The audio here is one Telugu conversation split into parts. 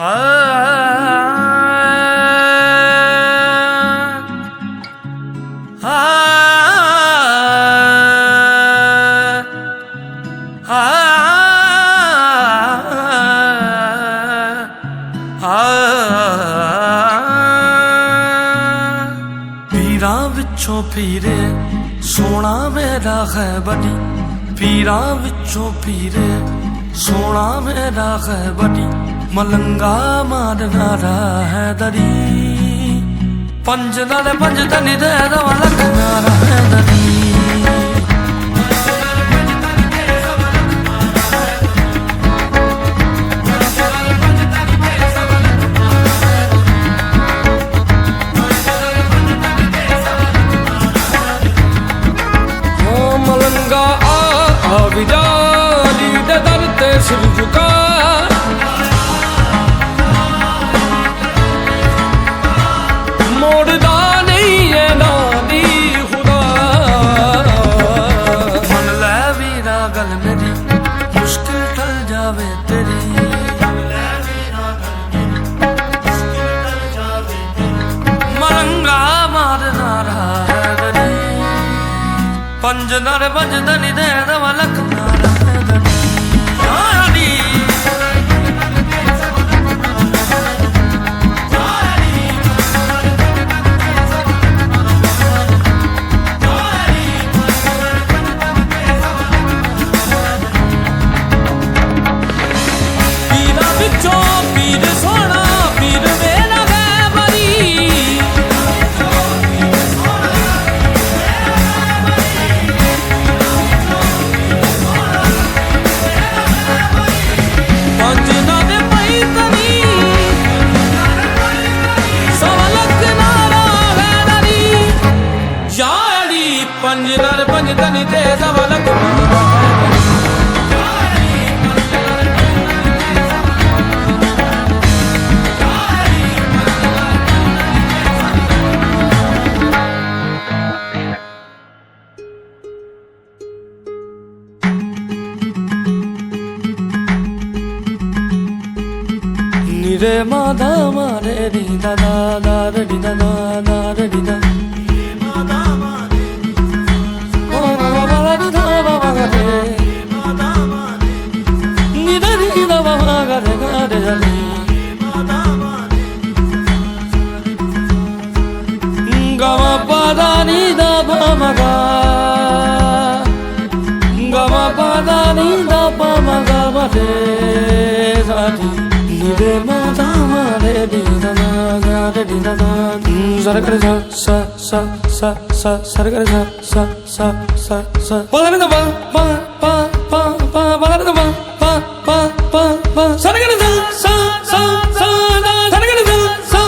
ਪੀਰਾਂ ਵਿੱਚੋਂ ਪੀਰੇ ਸੋਣਾ ਮੇਰਾ ਖੈਬੜੀ ਪੀਰਾਂ ਵਿੱਚੋਂ ਪੀਰੇ ਸੋਣਾ ਮੇਰਾ ਖੈਬੜੀ ਮਲੰਗਾ ਮਾਰਨਾ ਰਾ ਹੈ ਦਰੀ ਪੰਜ ਨਾਲ ਪੰਜ ਤਨੀ ਦੇ ਦਵਾ ਲੱਗਣਾ ਰਾ ਹੈ ਦਰੀ ਓ ਮਲੰਗਾ ਆ ਆ ਵਿਜਾਲੀ ਦੇ ਦਰ ਤੇ ਸਿਰ வஞ்சனர் வஞ்சதனி தேதவலக்கம் తని తని దేశవలకు నిరే మా దామా రే నీ దా దా దా రీ దా దా దా రీ దా. బా మ గా. గ మ ప దా ని దా బా మ గా బా రే గా స స స స స స స స స స ప ద ప ప ప ప ప ప ప ప స స స స స స స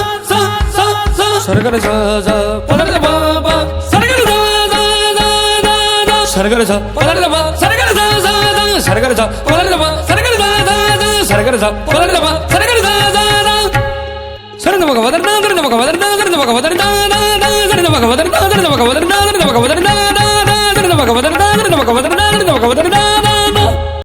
స స స சரகர சா பலரதபா சரகர சா சா சா சரகர சா பலரதபா சரகர சா சா சா சரகர சா பலரதபா சரகர சா சா சா சரந்த மக வதர்னா சரந்த மக வதர்னா சரந்த மக வதர்னா சரந்த மக வதர்னா சரந்த மக வதர்னா சரந்த மக வதர்னா சரந்த மக வதர்னா சரந்த மக வதர்னா சரந்த மக வதர்னா